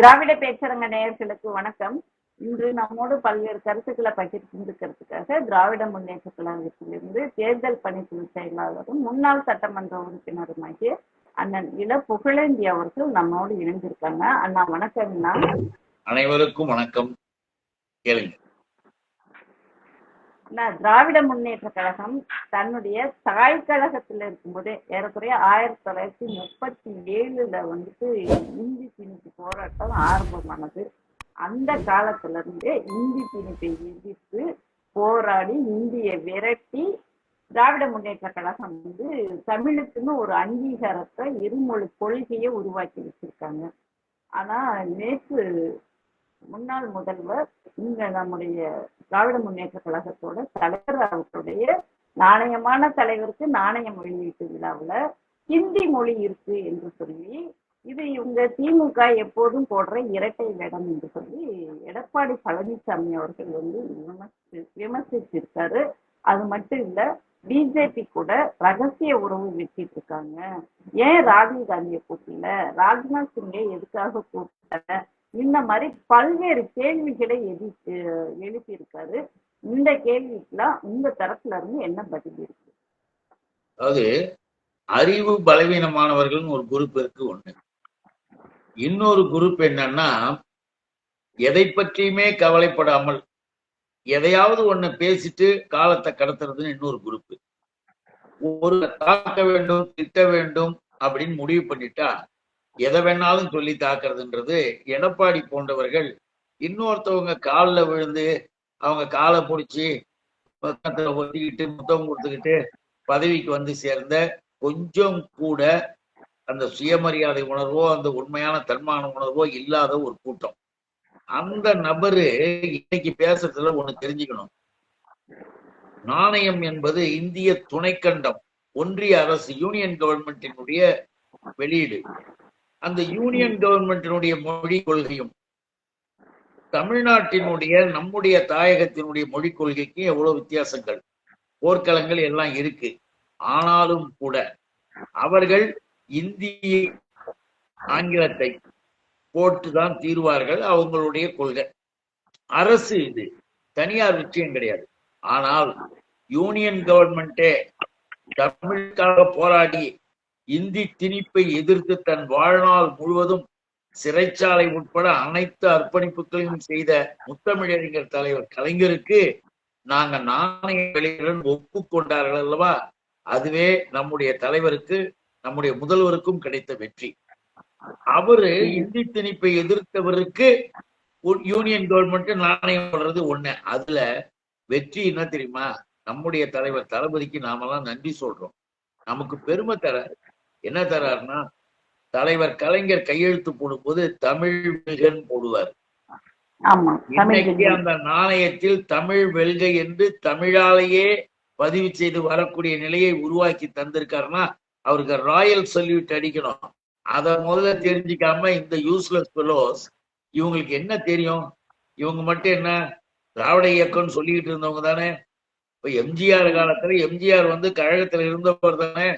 திராவிட பேச்சரங்க நேயர்களுக்கு வணக்கம். இன்று நம்மோடு பல்வேறு கருத்துக்களை பகிர்ந்துக்கிறதுக்காக திராவிட முன்னேற்ற கழகத்திலிருந்து தேர்தல் பணிக்குழு செயலாளரும் முன்னாள் சட்டமன்ற உறுப்பினருமாகிய அண்ணன் இள புகழேந்தி அவர்கள் நம்மோடு இணைந்திருக்காங்க. அண்ணா வணக்கம்ண்ணா அனைவருக்கும் வணக்கம். கேளுங்க. ஆனால் திராவிட முன்னேற்ற கழகம் தன்னுடைய தாய் கழகத்துல இருக்கும்போதே ஏறக்குறைய ஆயிரத்தி தொள்ளாயிரத்தி முப்பத்தி ஏழுல வந்துட்டு இந்தி திணிப்பு போராட்டம் ஆரம்பமானது. அந்த காலத்துல இருந்து இந்தி திணிப்பை எதிர்த்து போராடி இந்தியை விரட்டி திராவிட முன்னேற்ற கழகம் வந்து தமிழுக்குன்னு ஒரு அங்கீகாரத்தை இருமொழி கொள்கையை உருவாக்கி வச்சிருக்காங்க. ஆனா நேற்று முன்னாள் முதல்வர் இங்க நம்முடைய திராவிட முன்னேற்ற கழகத்தோட தலைவர் அவர்களுடைய நாணயமான தலைவருக்கு நாணயம் வெளியீட்டு விழாவுல ஹிந்தி மொழி இருக்கு என்று சொல்லி இது இவங்க திமுக எப்போதும் போடுற இரட்டை வேடம் என்று சொல்லி எடப்பாடி பழனிசாமி அவர்கள் வந்து விமர்சி விமர்சிச்சிருக்காரு. அது மட்டும் இல்ல பிஜேபி கூட ரகசிய உறவு வச்சிட்டு இருக்காங்க. ஏன் ராகுல் காந்தியை கூட்டல ராஜ்நாத் சிங்கை எதுக்காக கூட்டல இந்த மாதிரி பல்வேறு கேள்விகளை எதிர்த்து எழுப்பியிருக்காரு. இந்த கேள்விக்கெல்லாம் உங்க தரப்புல இருந்து என்ன பதில் இருக்கு? அதாவது அறிவு பலவீனமானவர்கள்னு ஒரு குரூப் இருக்கு ஒண்ணு. இன்னொரு குரூப் என்னன்னா எதை பற்றியுமே கவலைப்படாமல் எதையாவது ஒண்ணு பேசிட்டு காலத்தை கடத்துறதுன்னு இன்னொரு குரூப். ஒரு தாக்க வேண்டும் திட்ட வேண்டும் அப்படின்னு முடிவு பண்ணிட்டா எதை வேணாலும் சொல்லி தாக்குறதுன்றது எடப்பாடி போன்றவர்கள் இன்னொருத்தவங்க காலில் விழுந்து அவங்க காலை பிடிச்சி பக்கத்தில் ஒத்திக்கிட்டு முத்தம் கொடுத்துக்கிட்டு பதவிக்கு வந்து சேர்ந்த கொஞ்சம் கூட அந்த சுயமரியாதை உணர்வோ அந்த உண்மையான தன்மான உணர்வோ இல்லாத ஒரு கூட்டம். அந்த நபரு இன்னைக்கு பேசுறதுல ஒண்ணு தெரிஞ்சுக்கணும். நாணயம் என்பது இந்திய துணைக்கண்டம் ஒன்றிய அரசு யூனியன் கவர்மெண்டினுடைய வெளியீடு. அந்த யூனியன் கவர்மெண்டினுடைய மொழி கொள்கையும் தமிழ்நாட்டினுடைய நம்முடைய தாயகத்தினுடைய மொழி கொள்கைக்கு எவ்வளவு வித்தியாசங்கள்? போர்க்களங்கள் எல்லாம் இருக்கு. ஆனாலும் கூட அவர்கள் இந்திய ஆங்கிலத்தை போட்டுதான் தீர்வார்கள் அவங்களுடைய கொள்கை. அரசு இது. தனியார் விஷயம் கிடையாது. ஆனால் யூனியன் கவர்மெண்டே தமிழுக்காக போராடி இந்தி திணிப்பை எதிர்த்து தன் வாழ்நாள் முழுவதும் சிறைச்சாலை உட்பட அனைத்து அர்ப்பணிப்புகளையும் செய்த முத்தமிழறிஞர் தலைவர் கலைஞருக்கு நாங்க நாணய வெளியுடன் ஒப்புக்கொண்டார்கள் அல்லவா? அதுவே நம்முடைய தலைவருக்கு நம்முடைய முதல்வருக்கும் கிடைத்த வெற்றி. அவரு இந்தி திணிப்பை எதிர்த்தவருக்கு யூனியன் கவர்மெண்ட் நாணயம் போடுறது ஒண்ணு. அதுல வெற்றி என்ன தெரியுமா? நம்முடைய தலைவர் தளபதிக்கு நாமெல்லாம் நன்றி சொல்றோம். நமக்கு பெருமை தர என்ன தராருன்னா தலைவர் கலைஞர் கையெழுத்து போடும்போது தமிழ் வெல்கன் போடுவார். இன்னைக்கு அந்த நாணயத்தில் தமிழ் வெல்கை என்று தமிழாலேயே பதிவு செய்து வரக்கூடிய நிலையை உருவாக்கி தந்திருக்காருன்னா அவருக்கு ராயல் சல்யூட் அடிக்கணும். அத முதல்ல தெரிஞ்சுக்காம இந்த யூஸ்லெஸ் பெலோஸ் இவங்களுக்கு என்ன தெரியும்? இவங்க மட்டும் என்ன? திராவிட இயக்கம்னு சொல்லிக்கிட்டு இருந்தவங்க தானே? இப்ப எம்ஜிஆர் காலத்துல எம்ஜிஆர் வந்து கழகத்துல இருந்தவர் தானே?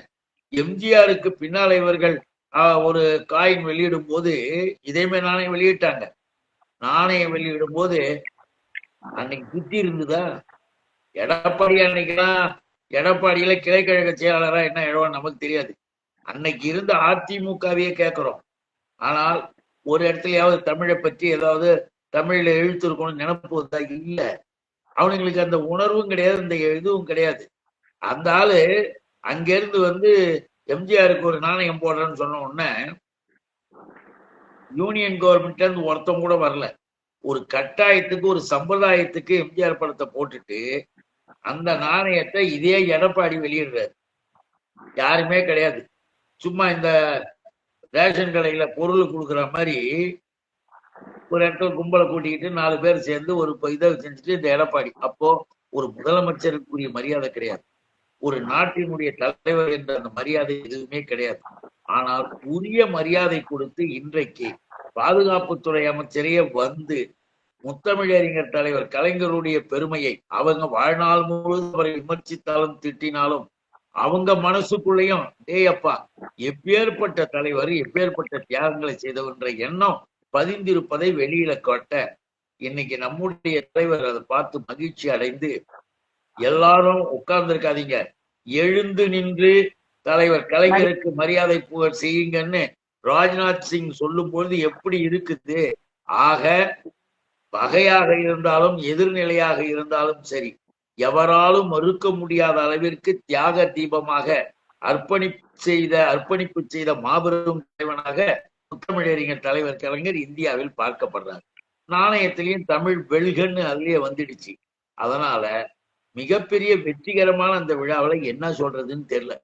எம்ஜிஆருக்கு பின்னால் இவர்கள் ஒரு காயின் வெளியிடும் போது இதேமே நாணயம் வெளியிட்டாங்க. நாணயம் வெளியிடும் போது அன்னைக்கு புத்தி இருந்ததா? எடப்பாடி அன்னைக்குதான் எடப்பாடியில கிளைக்கழக செயலாளரா என்ன இழவன் நமக்கு தெரியாது. அன்னைக்கு இருந்த அதிமுகவையே கேட்கிறோம். ஆனால் ஒரு இடத்துலயாவது தமிழை பற்றி ஏதாவது தமிழ்ல எழுத்து நினப்பு வந்தா இல்ல. அவனுங்களுக்கு அந்த உணர்வும் கிடையாது இந்த இதுவும் கிடையாது. அந்த ஆளு அங்கிருந்து வந்து எம்ஜிஆருக்கு ஒரு நாணயம் போடுறேன்னு சொன்ன உடனே யூனியன் கவர்மெண்ட்ல இருந்து ஒருத்தம் கூட வரல. ஒரு கட்டாயத்துக்கு ஒரு சம்பிரதாயத்துக்கு எம்ஜிஆர் படத்தை போட்டுட்டு அந்த நாணயத்தை இதே எடப்பாடி வெளியிடுறாரு. யாருமே கிடையாது. சும்மா இந்த ரேஷன் கடையில பொருள் கொடுக்குற மாதிரி ஒரு இடத்துல கும்பலை கூட்டிக்கிட்டு நாலு பேர் சேர்ந்து ஒரு இதை செஞ்சுட்டு இந்த எடப்பாடி. அப்போ ஒரு முதலமைச்சருக்குரிய மரியாதை கிடையாது. ஒரு நாட்டினுடைய தலைவர் என்ற அந்த மரியாதை எதுவுமே கிடையாது. ஆனால் உரிய மரியாதை கொடுத்து இன்றைக்கு பாதுகாப்புத்துறை அமைச்சரையே வந்து முத்தமிழறிஞர் தலைவர் கலைஞருடைய பெருமையை அவங்க வாழ்நாள் முழுவதும் அவரை விமர்சித்தாலும் திட்டினாலும் அவங்க மனசுக்குள்ளேயும் டேய் அப்பா எப்பேற்பட்ட தலைவர் எப்பேற்பட்ட தியாகங்களை செய்தவன்ற எண்ணம் பதிந்திருப்பதை வெளியில காட்ட இன்னைக்கு நம்முடைய தலைவர் அதை பார்த்து மகிழ்ச்சி அடைந்து எல்லாரும் உட்கார்ந்து இருக்காதீங்க எழுந்து நின்று தலைவர் கலைஞருக்கு மரியாதை புகழ் செய்யுங்கன்னு ராஜ்நாத் சிங் சொல்லும் பொழுது எப்படி இருக்குது? ஆக பகையாக இருந்தாலும் எதிர்நிலையாக இருந்தாலும் சரி. எவராலும் மறுக்க முடியாத அளவிற்கு தியாக தீபமாக அர்ப்பணி செய்த அர்ப்பணிப்பு செய்த மாபெரும் தலைவனாக முத்தமிழறிஞர் தலைவர் கலைஞர் இந்தியாவில் பார்க்கப்படுறார். நாணயத்திலையும் தமிழ் வெல்கன்னு அதுலயே வந்துடுச்சு. அதனால மிகப்பெரிய வெற்றிகரமான அந்த விழாவுல என்ன சொல்றதுன்னு தெரியல.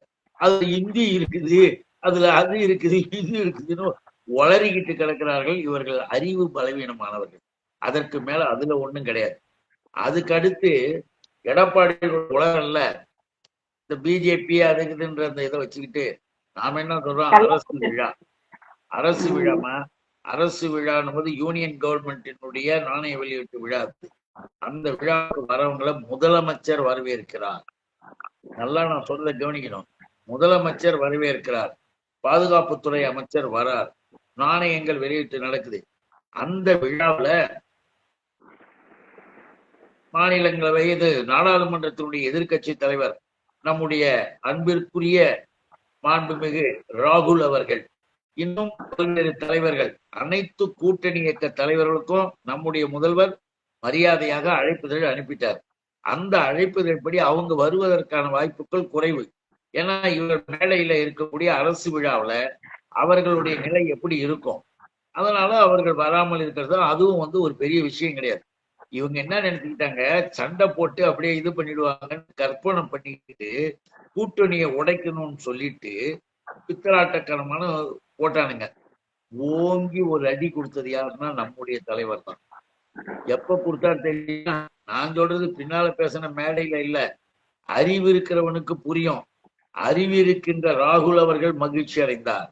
அது இந்தி இருக்குது அதுல அது இருக்குது இது இருக்குதுன்னு உளறிக்கிட்டு கிடக்கிறார்கள் இவர்கள் அறிவு பலவீனமானவர்கள். அதற்கு மேல அதுல ஒண்ணும் கிடையாது. அதுக்கடுத்து எடப்பாடி உலகம் இல்ல இந்த பிஜேபி அதுக்குதுன்ற அந்த இதை வச்சுக்கிட்டு நாம என்ன சொல்றோம்? அரசு விழா. அரசு விழாமா? அரசு விழான்னு போது யூனியன் கவர்மெண்டினுடைய நாணய வெளியீட்டு விழா அந்த விழாவுக்கு வரவங்களை முதலமைச்சர் வரவேற்கிறார். நல்லா நான் சொல்ல கவனிக்கணும். முதலமைச்சர் வரவேற்கிறார். பாதுகாப்புத்துறை அமைச்சர் வரார். நாணயங்கள் வெளியிட்டு நடக்குது. அந்த விழாவில் மாநிலங்களவை இது நாடாளுமன்றத்தினுடைய எதிர்கட்சி தலைவர் நம்முடைய அன்பிற்குரிய மாண்புமிகு ராகுல் அவர்கள் இன்னும் பல்வேறு தலைவர்கள் அனைத்து கூட்டணி இயக்க தலைவர்களுக்கும் நம்முடைய முதல்வர் மரியாதையாக அழைப்புதழ் அனுப்பிட்டார். அந்த அழைப்புதழ்படி அவங்க வருவதற்கான வாய்ப்புகள் குறைவு. ஏன்னா இவர் மேடையில இருக்கக்கூடிய அரசு விழாவுல அவர்களுடைய நிலை எப்படி இருக்கும்? அதனால அவர்கள் வராமல் இருக்கிறது அதுவும் வந்து ஒரு பெரிய விஷயம் கிடையாது. இவங்க என்ன நினைச்சுக்கிட்டாங்க? சண்டை போட்டு அப்படியே இது பண்ணிடுவாங்கன்னு கற்பனை பண்ணிக்கிட்டு கூட்டணியை உடைக்கணும்னு சொல்லிட்டு பித்தலாட்டக்கரமான போட்டானுங்க. ஓங்கி ஒரு அடி கொடுத்தது யாருன்னா நம்முடைய தலைவர் தான். எப்ப கொடுத்தாரு தெரியுமா நான் சொல்றது பின்னால பேசின மேடையில இல்ல. அறிவு இருக்கிறவனுக்கு புரியும். அறிவு இருக்கின்ற ராகுல் அவர்கள் மகிழ்ச்சி அடைந்தார்.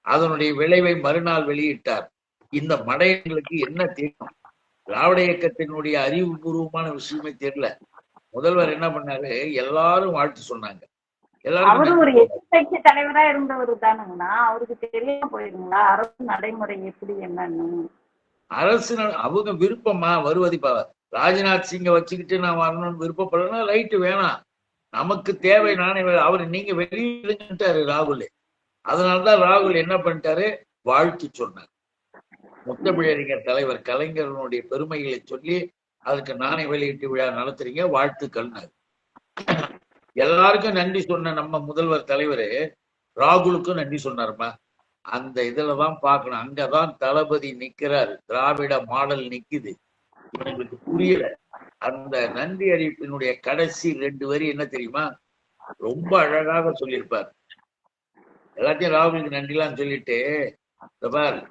அதனுடைய விளைவை மறுநாள் வெளியிட்டார். இந்த மடையங்களுக்கு என்ன தெரியும்? திராவிட இயக்கத்தினுடைய அறிவுபூர்வமான விஷயமே தெரியல. முதல்வர் என்ன பண்ணாரு? எல்லாரும் வாழ்த்து சொன்னாங்க. எல்லாரும் ஒரு எதிர்கட்சி தலைவரா இருந்தவர் தானுங்கண்ணா. அவருக்கு தெரியாம போயிருங்களா? அரசு நடைமுறை எப்படி என்னன்னு. அரசு அவங்க விருப்பமா வருவது இப்ப ராஜ்நாத் சிங்க வச்சுக்கிட்டு நான் வரணும்னு விருப்பப்படனா ரைட்டு வேணாம். நமக்கு தேவை நானே அவர் நீங்க வெளியிடுங்கட்டாரு ராகுல். அதனாலதான் ராகுல் என்ன பண்ணிட்டாரு? வாழ்த்து சொன்னார். முத்தமிழறிஞர் தலைவர் கலைஞரனுடைய பெருமைகளை சொல்லி அதுக்கு நாணய வெளியீட்டு விழா நடத்துறீங்க வாழ்த்துக்கள்னாரு. எல்லாருக்கும் நன்றி சொன்ன நம்ம முதல்வர் தலைவர் ராகுலுக்கும் நன்றி சொன்னாருமா? அந்த இதுலதான் பார்க்கணும். அங்கதான் தளபதி நிக்கிறாரு. திராவிட மாடல் நிக்குது. இவங்களுக்கு புரியல. அந்த நன்றி அறிவிப்பினுடைய கடைசி ரெண்டு வரி என்ன தெரியுமா? ரொம்ப அழகாக சொல்லியிருப்பார். எல்லாத்தையும் ராகுலுக்கு நன்றிலாம் சொல்லிட்டு பார்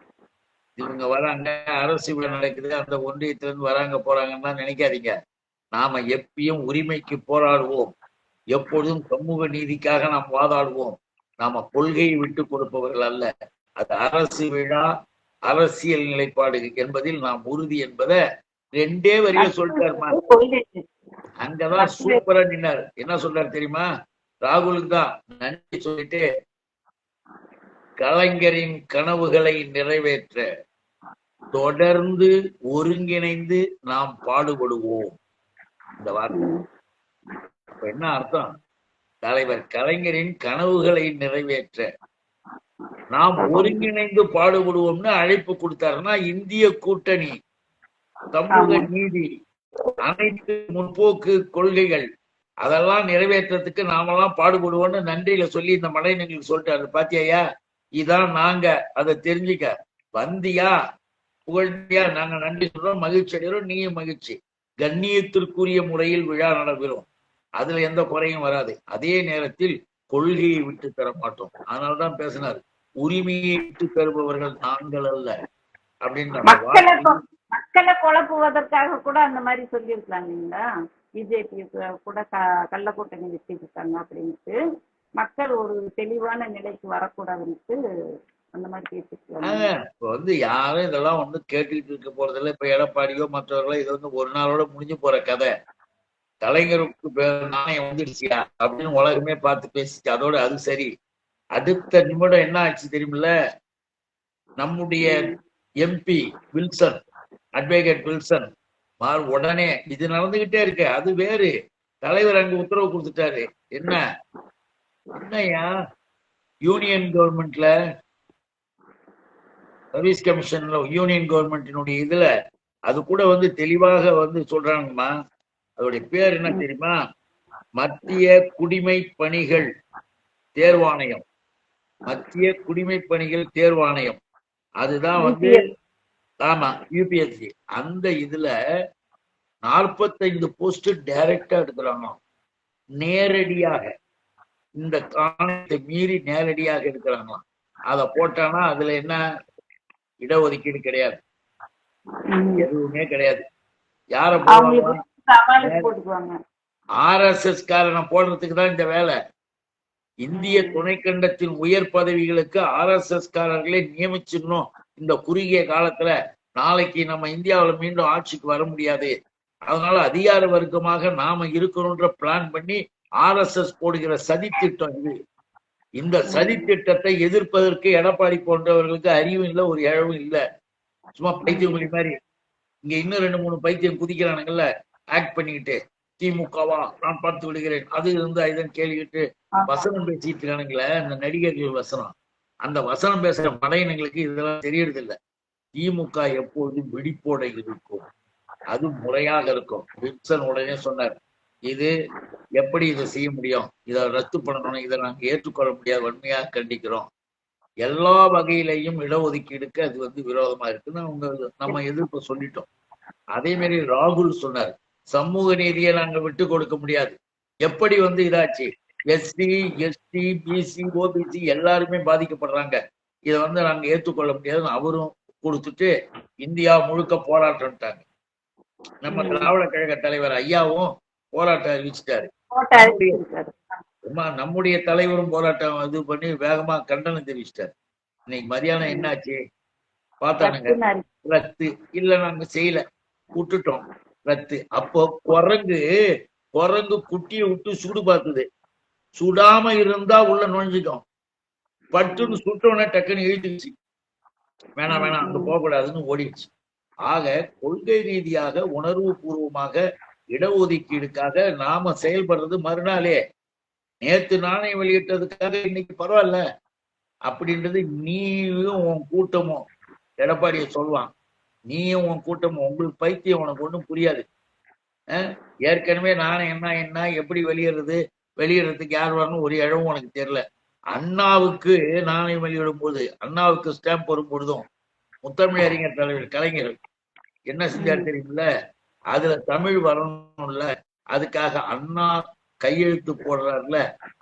இவங்க வராங்க அரசு விழா நடக்குது அந்த ஒன்றியத்துல இருந்து வராங்க போறாங்கன்னு நினைக்காதீங்க. நாம எப்பயும் உரிமைக்கு போராடுவோம். எப்பொழுதும் சமூக நீதிக்காக நாம் வாதாடுவோம். நாம கொள்கையை விட்டு கொடுப்பவர்கள் அல்ல. அது அரசு விழா அரசியல் நிலைப்பாடு என்பதில் நாம் உறுதி என்பதை ரெண்டே வரியில சொல்லிட்டாருமா? அங்கதான் சூப்பரா நின்னார். என்ன சொல்றாரு தெரியுமா? ராகுலுக்கு தான் நன்றி சொல்லிட்டு கலைஞரின் கனவுகளை நிறைவேற்ற தொடர்ந்து ஒருங்கிணைந்து நாம் பாடுபடுவோம். இந்த வார்த்தை. அப்ப என்ன அர்த்தம்? தலைவர் கலைஞரின் கனவுகளை நிறைவேற்ற. நாம் ஒருங்கிணைந்து பாடுபடுவோம்னு அழைப்பு கொடுத்தாருன்னா இந்திய கூட்டணி சமூக. நீதி அனைத்து முற்போக்கு கொள்கைகள் அதெல்லாம் நிறைவேற்றத்துக்கு நாமெல்லாம் பாடுபடுவோம்னு நன்றியில சொல்லி இந்த மலை எங்களுக்கு சொல்லிட்டாரு. பாத்தியாயா? இதான் நாங்க. அதை தெரிஞ்சுக்க. வந்தியா? புகழ்ந்தியா? நாங்க நன்றி சொல்றோம். மகிழ்ச்சி அடைகிறோம். நீயும் மகிழ்ச்சி. கண்ணியத்திற்குரிய முறையில் விழா நடைபெறும் அதுல எந்த குறையும் வராது. அதே நேரத்தில் கொள்கையை விட்டு தர மாட்டோம். அதனாலதான் பேசினார். உரிமையை விட்டு தருபவர்கள் நாங்கள் அல்ல. அப்படின்ற மக்களை குழப்புவதற்காக கூட அந்த மாதிரி சொல்லியிருக்கலாம் இல்லைங்களா? பிஜேபி கூட க- கள்ள கூட்டணி வச்சிருக்காங்க அப்படின்ட்டு மக்கள் ஒரு தெளிவான நிலைக்கு வரக்கூடாதுன்ட்டு அந்த மாதிரி ஆஹ் இப்ப வந்து யாரும் இதெல்லாம் ஒண்ணும் கேட்டுக்கிட்டு இருக்க போறதில்ல. இப்ப எடப்பாடியோ மற்றவர்களோ இது வந்து ஒரு நாளோட முடிஞ்சு போற கதை. கலைஞருக்கு நாணயம் வந்துடுச்சியா அப்படின்னு உலகமே பார்த்து பேசிச்சு. அதோட அது சரி. அடுத்த நிமிடம் என்ன ஆச்சு தெரியுமில்ல? நம்முடைய எம்பி வில்சன் அட்வொகேட் வில்சன் மார் உடனே இது நடந்துகிட்டே இருக்கு. அது வேறு. தலைவர் அங்க உத்தரவு கொடுத்துட்டாரு. என்ன? என்னய்யா? யூனியன் கவர்மெண்ட்ல சர்வீஸ் கமிஷன்ல யூனியன் கவர்மெண்டினுடைய இதுல அது கூட வந்து தெளிவாக வந்து சொல்றாங்கம்மா. அதோடைய பேர் என்ன தெரியுமா? மத்திய குடிமை பணிகள் தேர்வாணையம். மத்திய குடிமை பணிகள் தேர்வாணையம். அதுதான் வந்து ஆமா யூபிஎஸ்சி. அந்த இதுல நாற்பத்தைந்து போஸ்ட் டைரக்டா எடுக்கிறாங்க நேரடியாக. இந்த காரணத்தை மீறி நேரடியாக எடுக்கிறாங்களாம். அத போட்டானா அதுல என்ன இடஒதுக்கீடு கிடையாது. எதுவுமே கிடையாது. யார போட்டுக்குவாங்க ஆர்எஸ்எஸ் காரனை போடுறதுக்கு தான் இந்த வேலை. இந்திய துணைக்கண்டத்தின் உயர் பதவிகளுக்கு ஆர்எஸ்எஸ் காரர்களே நியமிச்சிடணும். இந்த குறுகிய காலத்துல நாளைக்கு நம்ம இந்தியாவுல மீண்டும் ஆட்சிக்கு வர முடியாது. அதனால அதிகார வர்க்கமாக நாம இருக்கணும்ன்ற பிளான் பண்ணி ஆர்எஸ்எஸ் போடுகிற சதி திட்டம் இது. இந்த சதி திட்டத்தை எதிர்ப்பதற்கு எடப்பாடி போன்றவர்களுக்கு அறிவும் இல்லை ஒரு இழவும் இல்லை. சும்மா பைத்தியம் மாதிரி. இங்க இன்னும் ரெண்டு மூணு பைத்தியம் குதிக்கிறானுங்கல்ல. ஆக்ட் பண்ணிக்கிட்டு திமுகவா நான் பார்த்து விடுகிறேன். அது இருந்தா இதன் கேள்விக்கிட்டு ஆமா. வசனம் பேசிட்டு இருக்கானுங்களே அந்த நடிகர்கள் வசனம். அந்த வசனம் பேசுற படையினங்களுக்கு இதெல்லாம் தெரியறது இல்ல திமுக எப்பொழுதும் விழிப்போட இருக்கும். அது முறையாக இருக்கும். வில்சன் உடனே சொன்னார் இது எப்படி இதை செய்ய முடியும்? இதை ரத்து பண்ணணும். இதை நாங்க ஏற்றுக்கொள்ள முடியாது. வன்மையாக கண்டிக்கிறோம். எல்லா வகையிலையும் இடஒதுக்கீடுக்கு அது வந்து விரோதமா இருக்குன்னு அவங்க நம்ம எதிர்ப்பு சொல்லிட்டோம். அதே மாதிரி ராகுல் சொன்னார் சமூக நீதியை நாங்க விட்டு கொடுக்க முடியாது. எப்படி வந்து இதாச்சு? எஸ்சி எஸ்டி பிசி ஓபிசி எல்லாருமே பாதிக்கப்படுறாங்க. இதை வந்து நாங்க ஏற்றுக்கொள்ள முடியாதுன்னு அவரும் கொடுத்துட்டு இந்தியா முழுக்க போராட்டம்ட்டாங்க. நம்ம திராவிட கழக தலைவர் ஐயாவும் போராட்டம் அறிவிச்சிட்டாரு. நம்முடைய தலைவரும் போராட்டம் இது பண்ணி வேகமா கண்டனம் தெரிவிச்சிட்டாரு. இன்னைக்கு மதியானம் என்னாச்சு? பார்த்தானுங்க. ரத்து. இல்ல நாங்க செய்யல. விட்டுட்டோம். ரத்து. அப்போ குரங்கு குரங்கு குட்டியை விட்டு சுடு பார்த்தது சுடாம இருந்தா உள்ள நுழைஞ்சிட்டோம் பட்டுன்னு சுட்டோன்னே டக்குன்னு இழுத்துச்சு வேணாம் வேணாம் அங்க போகக்கூடாதுன்னு ஓடிடுச்சு. ஆக கொள்கை ரீதியாக உணர்வு பூர்வமாக இடஒதுக்கீடுக்காக நாம செயல்படுறது மறுநாளே. நேத்து நாணயம் வெளியிட்டதுக்காக இன்னைக்கு பரவாயில்ல. அப்படின்றது நீயும் உன் கூட்டமும் எடப்பாடிய சொல்லுவான். நீயும் உன் கூட்டமும் உங்களுக்கு பைத்தியம் உனக்கு ஒன்றும் புரியாது. ஏற்கனவே நாணயம் என்ன என்ன எப்படி வெளியிடுறது வெளியிடுறதுக்கு யார் வரணும் ஒரு இழவும் உனக்கு தெரியல. அண்ணாவுக்கு நாணயம் வெளியிடும் போது அண்ணாவுக்கு ஸ்டாம்ப் வரும் பொழுதும் முத்தமிழறிஞர் தலைவர் கலைஞர் என்ன செஞ்சார் தெரியுமில்ல? அதுல தமிழ் வரணும்ல. அதுக்காக அண்ணா கையெழுத்து போடுறாருல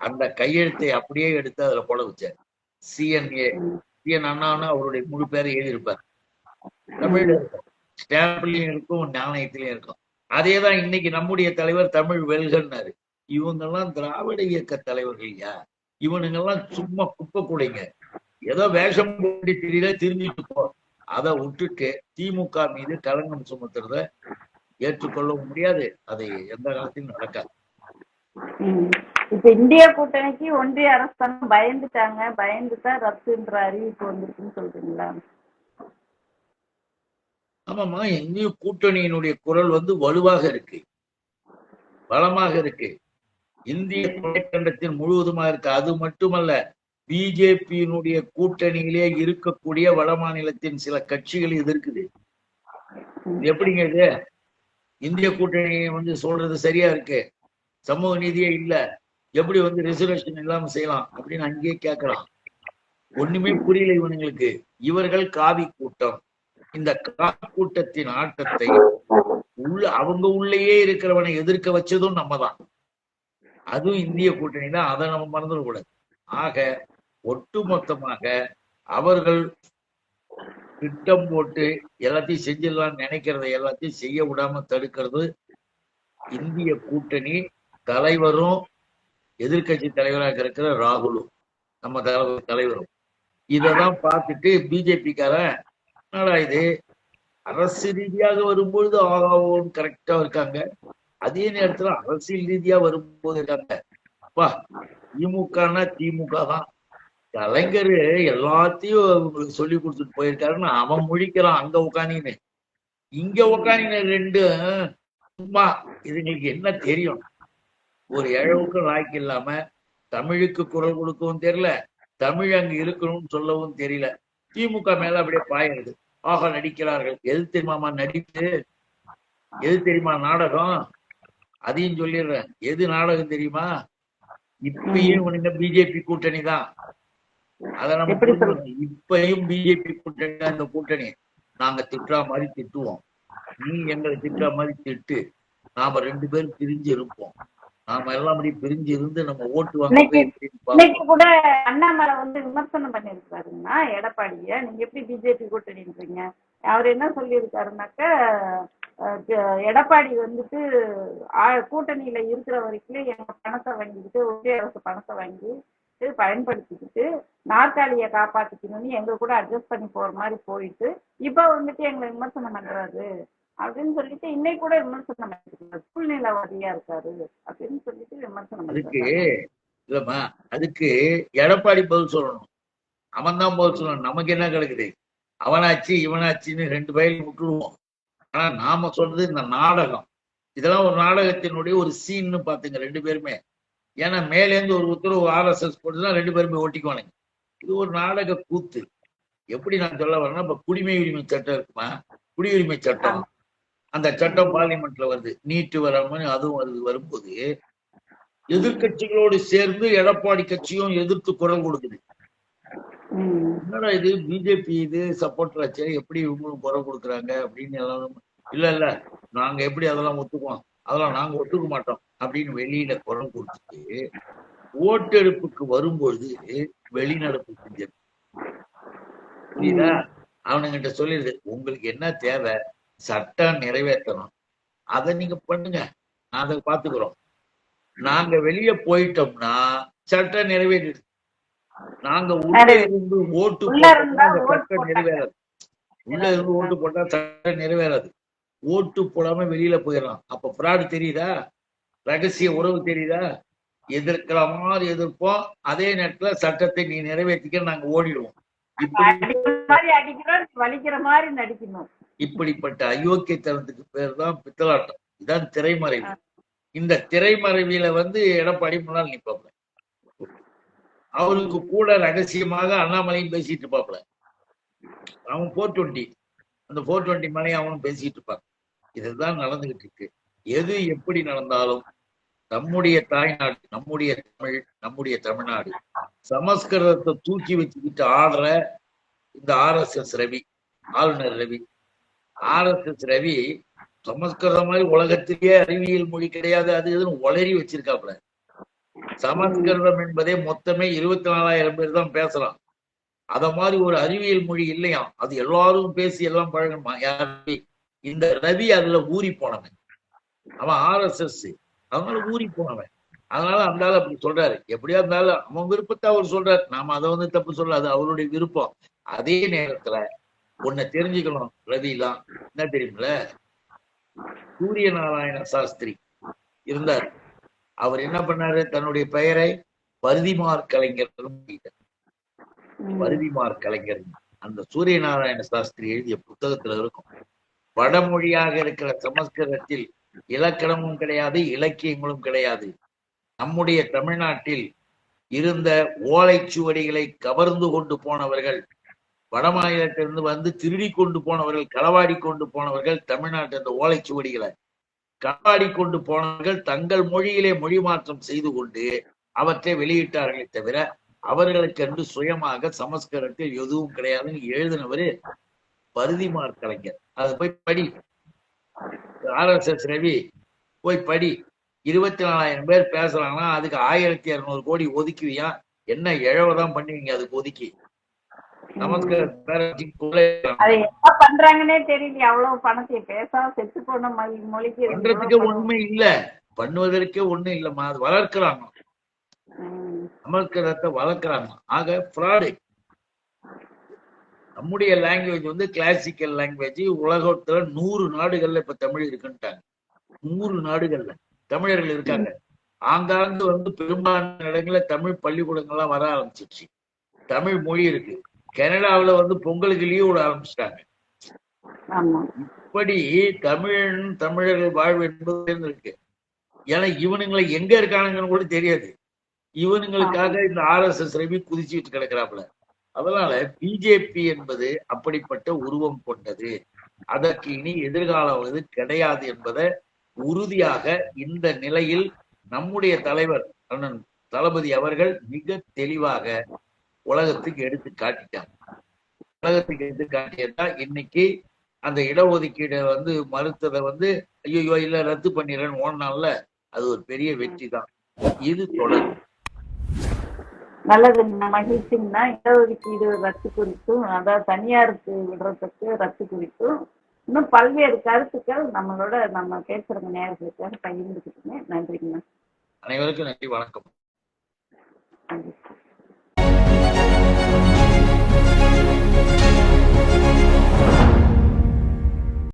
அந்த கையெழுத்தை அப்படியே எடுத்து அதுல போட வச்சார். சிஎன்ஏ சிஎன் அண்ணான்னு அவருடைய முழு பேரை எழுதியிருப்பார். தமிழ் இருக்கும் ஸ்டாம்ப்லயும் இருக்கும் நாணயத்திலயும் இருக்கும். அதேதான் இன்னைக்கு நம்முடைய தலைவர் தமிழ் வெல்கன்னாரு. இவங்கெல்லாம் திராவிட இயக்க இவனுங்க இவனுங்கெல்லாம் சும்மா குப்பை கூடைங்க. ஏதோ வேஷம் போட்டு தெரியல திரும்பிட்டு போ. அதை விட்டுட்டு திமுக மீது கலங்கம் சுமத்துறத ஏற்றுக்கொள்ள முடியாது. அது எந்த காலத்திலும் நடக்காது. இப்ப இந்திய கூட்டணிக்கு ஒன்றிய அரசாங்கம் பயந்துட்டாங்க. பயந்துதான் ரத்துன்ற அறிவிப்பு வந்திருக்குன்னு சொல்றீங்களா? ஆமாமா இந்திய கூட்டணியினுடைய குரல் வந்து வலுவாக இருக்கு. பலமாக இருக்கு. இந்திய துணைக்கண்டத்தில் முழுவதுமா இருக்கு. அது மட்டுமல்ல பிஜேபியினுடைய கூட்டணியிலே இருக்கக்கூடிய வட மாநிலத்தின் சில கட்சிகள் இது இருக்குது. எப்படிங்க இது? இந்திய கூட்டணி வந்து சொல்றது சரியா இருக்கு? சமூக நீதியே இல்ல. எப்படி வந்து ரிசர்வேஷன் இல்லாம செய்யலாம் அப்படின்னு அங்கேயே கேட்கலாம் ஒண்ணுமே புரியல இவனுங்களுக்கு. இவர்கள் காவி கூட்டம். இந்த காக்கூட்டத்தின் ஆட்டத்தை உள்ள அவங்க உள்ளேயே இருக்கிறவனை எதிர்க்க வச்சதும் நம்ம தான் அதுவும் இந்திய கூட்டணி தான் அதை நம்ம மறந்துடக்கூடாது. ஆக ஒட்டுமொத்தமாக அவர்கள் திட்டம் போட்டு எல்லாத்தையும் செஞ்சிடலாம்னு நினைக்கிறத எல்லாத்தையும் செய்ய விடாம தடுக்கிறது இந்திய கூட்டணி தலைவரும் எதிர்க்கட்சி தலைவராக இருக்கிற ராகுலும் நம்ம தலைவர் தலைவரும். இதெல்லாம் பார்த்துட்டு பிஜேபிக்காரன் என்னடா இது? அரசு ரீதியாக வரும்பொழுது ஆகாவும் கரெக்டா இருக்காங்க. அதே நேரத்துல அரசியல் ரீதியா வரும்போது இருக்காங்க. அப்பா திமுகனா திமுக தான். கலைஞர் எல்லாத்தையும் உங்களுக்கு சொல்லி கொடுத்துட்டு போயிருக்காருன்னு அவன் முழிக்கிறான் அங்க உட்காந்துன்னு இங்க உட்காந்துன்னு ரெண்டும் சும்மா இதுங்களுக்கு என்ன தெரியும்? ஒரு இழவுக்கும் லாய்க்கு இல்லாம தமிழுக்கு குரல் கொடுக்கவும் தெரியல தமிழ் அங்க இருக்கணும்னு சொல்லவும் தெரியல. திமுக மேல அப்படியே பாயிருது ஆக நடிக்கிறார்கள். எது தெரியுமாமா நடிப்பு? எது தெரியுமா நாடகம்? அதையும் சொல்லிடுறேன். எது நாடகம் தெரியுமா? இப்பயும் இவனுங்க பிஜேபி கூட்டணி தான். அத நம்ம. இப்பயும் பிஜேபி கூட்டணி தான் இந்த கூட்டணி. நாங்க திட்டுற மாதிரி திட்டுவோம். நீ எங்களை திட்டுற மாதிரி திட்டு. நாம ரெண்டு பேரும் பிரிஞ்சு இருப்போம். நாம எல்லாம் அப்படி பிரிஞ்சு இருந்து நம்ம ஓட்டு வாங்க கூட அண்ணாமலை வந்து விமர்சனம் பண்ணியிருக்காருன்னா எடப்பாடிய. நீங்க எப்படி பிஜேபி கூட்டணின்றீங்க? அவர் என்ன சொல்லியிருக்காருனாக்க எடப்பாடி வந்துட்டு கூட்டணியில இருக்கிற வரைக்கும் எங்க பணத்தை வாங்கிக்கிட்டு ஒன்றிய அரசு பணத்தை வாங்கி பயன்படுத்திக்கிட்டு நாற்காலியை காப்பாத்திக்கணும்னு எங்க கூட அட்ஜஸ்ட் பண்ணி போற மாதிரி போயிட்டு இப்ப வந்துட்டு எங்களை விமர்சனம் பண்றாரு. அப்படின்னு சொல்லிட்டு இன்னைக்கு கூட விமர்சனம் சூழ்நிலைவாதியா இருக்காரு அப்படின்னு சொல்லிட்டு விமர்சனம் அதுக்கு இல்லம்மா அதுக்கு எடப்பாடி பதில் சொல்லணும். அவன் தான் பதில் சொல்லணும். நமக்கு என்ன கிடக்குது அவனாச்சு இவனாச்சுன்னு ரெண்டு பயிலும் விட்டுடுவோம். ஆனா நாம சொல்றது இந்த நாடகம். இதெல்லாம் ஒரு நாடகத்தினுடைய ஒரு சீன்னு பாத்துங்க ரெண்டு பேருமே. ஏன்னா மேலேந்து ஒரு உத்தரவு ஆர்எஸ்எஸ் போட்டுதான் ரெண்டு பேருமே ஒட்டிக்குவானுங்க இது ஒரு நாடக கூத்து. எப்படி நான் சொல்ல வரேன்னா இப்ப குடிமை உரிமை சட்டம் இருக்குமா? குடியுரிமை சட்டம். அந்த சட்டம் பார்லிமெண்ட்ல வருது. நீட்டு வராம அதுவும் வருது வரும்போது எதிர்க்கட்சிகளோடு சேர்ந்து எடப்பாடி கட்சியும் எதிர்த்து குரல் கொடுக்குது. என்னடா இது? பிஜேபி இது சப்போர்ட் ஆச்சு எப்படி இவங்களும் குரல் கொடுக்குறாங்க அப்படின்னு எல்லாரும் இல்ல இல்ல நாங்க எப்படி அதெல்லாம் ஒத்துக்குவோம்? அதெல்லாம் நாங்க ஒத்துக்க மாட்டோம் அப்படின்னு வெளியில குரல் கொடுத்துட்டு ஓட்டெடுப்புக்கு வரும்பொழுது வெளிநடப்பு செஞ்சது புரியுதா? அவனுங்கிட்ட சொல்லிடுது உங்களுக்கு என்ன தேவை? சட்டம் நிறைவேற்றணும். அதை நீங்க பண்ணுங்க. அதை பாத்துக்கிறோம் நாங்க வெளியே போயிட்டோம்னா சட்டம் நிறைவேறிடுது நாங்க உள்ள இருந்து ஓட்டு சட்டம். நிறைவேறாது. உள்ள இருந்து ஓட்டு போட்டா சட்டம் நிறைவேறாது. ஓட்டு போடாம வெளியில போயிடலாம். அப்ப ஃப்ராடு தெரியுதா? ரகசிய உறவு தெரியுதா? எதிர்க்கிற மாதிரி எதிர்ப்போம். அதே நேரத்துல சட்டத்தை நீ நிறைவேற்றிக்க நாங்க ஓடிடுவோம். இப்படி இப்படிப்பட்ட அயோக்கியத்தனத்துக்கு பேர் தான் பித்தலாட்டம். இதான் திரைமறைவு. இந்த திரைமறைவில வந்து எடப்பாடி முன்னாள் நிப்பாப்ல. அவருக்கு கூட ரகசியமாக அண்ணாமலையும் பேசிட்டு இருப்பாப்ல. அவன் போர் டுவெண்ட்டி அந்த போர் டுவெண்ட்டி மேலேயும் அவனும் பேசிட்டு இருப்பான். இதுதான் நடந்துகிட்டு இருக்கு. எது எப்படி நடந்தாலும் நம்முடைய தாய்நாடு நம்முடைய தமிழ் நம்முடைய தமிழ்நாடு சமஸ்கிருதத்தை தூக்கி வச்சுக்கிட்டு ஆடுற இந்த ஆர்எஸ்எஸ் ரவி ஆளுநர் Ravi R S S Ravi Sanskrit மாதிரி உலகத்திலேயே அறிவியல் மொழி கிடையாது அது இதுன்னு உளறி வச்சிருக்காப்புல. சமஸ்கிருதம் என்பதே மொத்தமே இருபத்தி நாலாயிரம் பேர் தான் பேசலாம். அத மாதிரி ஒரு அறிவியல் மொழி இல்லையாம் அது எல்லாரும் பேசி எல்லாம் பழகணுமா? யாரு இந்த ரவி அதுல ஊறி போனவன். அவன் ஆர்எஸ்எஸ் அதனால ஊறி போனவன். அதனால அந்த ஆள் அப்படி சொல்றாரு. எப்படியா இருந்தாலும் அவன் விருப்பத்தை அவர் சொல்றாரு. நாம அதை வந்து தப்பு சொல்ல அது அவருடைய விருப்பம். அதே நேரத்துல உன்னை தெரிஞ்சுக்கணும் ரவிலாம் என்ன தெரியுமில சூரிய நாராயண சாஸ்திரி இருந்தார். அவர் என்ன பண்ணாரு? தன்னுடைய பெயரை பருதிமார் கலைஞர். பருதிமார் கலைஞர். அந்த சூரிய நாராயண சாஸ்திரி எழுதிய புத்தகத்துல இருக்கும். வடமொழியாக இருக்கிற சமஸ்கிருதத்தில் இலக்கணமும் கிடையாது இலக்கியங்களும் கிடையாது. நம்முடைய தமிழ்நாட்டில் இருந்த ஓலைச்சுவடிகளை கவர்ந்து கொண்டு போனவர்கள் வடமாநிலத்திலிருந்து வந்து திருடி கொண்டு போனவர்கள் களவாடி கொண்டு போனவர்கள் தமிழ்நாட்டு அந்த ஓலைச்சுவடிகளை. களவாடி கொண்டு போனவர்கள் தங்கள் மொழியிலே மொழி மாற்றம் செய்து கொண்டு அவற்றை வெளியிட்டார்களே தவிர அவர்களுக்கென்று சுயமாக சமஸ்கிருதத்தில் எதுவும் கிடையாதுன்னு எழுதினவர் பருதிமார் கலைஞர். அதை போய் படி. ஆர்எஸ்எஸ் ரவி போய் படி. இருபத்தி நாலாயிரம் பேர் பேசுறாங்கன்னா அதுக்கு ஆயிரத்தி இரநூறு கோடி ஒதுக்குவியா? என்ன இழவதான் பண்ணுவீங்க அதுக்கு ஒதுக்கி? அது என்ன பண்றாங்கன்னே தெரியல அவ்வளவு பணத்தை பேசாம செத்து போன மொழி மொழிக்கு பண்றதுக்கு ஒண்ணுமே இல்ல. பண்ணுவதற்கே ஒண்ணும் இல்லம்மா அது வளர்க்கிறாங்க. சமஸ்கிருதத்தை வளர்க்குறாங்க. ஆக ஃப்ராடு நம்முடைய லாங்குவேஜ் வந்து கிளாசிக்கல் லாங்குவேஜ் உலகத்துல நூறு நாடுகள்ல இப்ப தமிழ் இருக்குன்ட்டாங்க. நூறு நாடுகள்ல தமிழர்கள் இருக்காங்க. ஆங்காங்கு வந்து பெரும்பாலான இடங்கள்ல தமிழ் பள்ளிக்கூடங்கள்லாம் வர ஆரம்பிச்சிருச்சு. தமிழ் மொழி இருக்கு. கனடாவுல வந்து பொங்கலுக்கு லீவ் விட ஆரம்பிச்சிட்டாங்க. இப்படி தமிழன் தமிழர்கள் வாழ்வு என்பது இருக்கு ஏன்னா இவனுங்களை எங்க இருக்கானுங்கன்னு கூட தெரியாது. இவனுங்களுக்காக இந்த ஆர்எஸ்எஸ் ரவி குதிச்சுட்டு கிடக்குறாப்புல. அதனால பிஜேபி என்பது அப்படிப்பட்ட உருவம் கொண்டது. அதற்கு இனி எதிர்காலம் வந்து கிடையாது என்பதை உறுதியாக இந்த நிலையில் நம்முடைய தலைவர் அண்ணன் தளபதி அவர்கள் மிக தெளிவாக உலகத்துக்கு எடுத்து காட்டிட்டாங்க. உலகத்துக்கு எடுத்து காட்டியதா இன்னைக்கு அந்த இடஒதுக்கீடு வந்து மறுத்ததை வந்து ஐயோ இல்ல ரத்து பண்ணிடுறேன்னு ஓடினால அது ஒரு பெரிய வெற்றி தான் இது தொடர். நல்லது மகிழ்ச்சிங்கன்னா இடஒதுக்கீடு ரத்து குறித்தும் அதாவது தனியாருக்கு விடுறதுக்கு ரத்து குறித்தும் இன்னும் பல்வேறு கருத்துக்கள் நம்மளோட நம்ம பேசுறவங்க நேரத்துக்காக பகிர்ந்துக்கிட்டுங்க. நன்றிங்கண்ணா அனைவருக்கும் நன்றி வணக்கம். நன்றி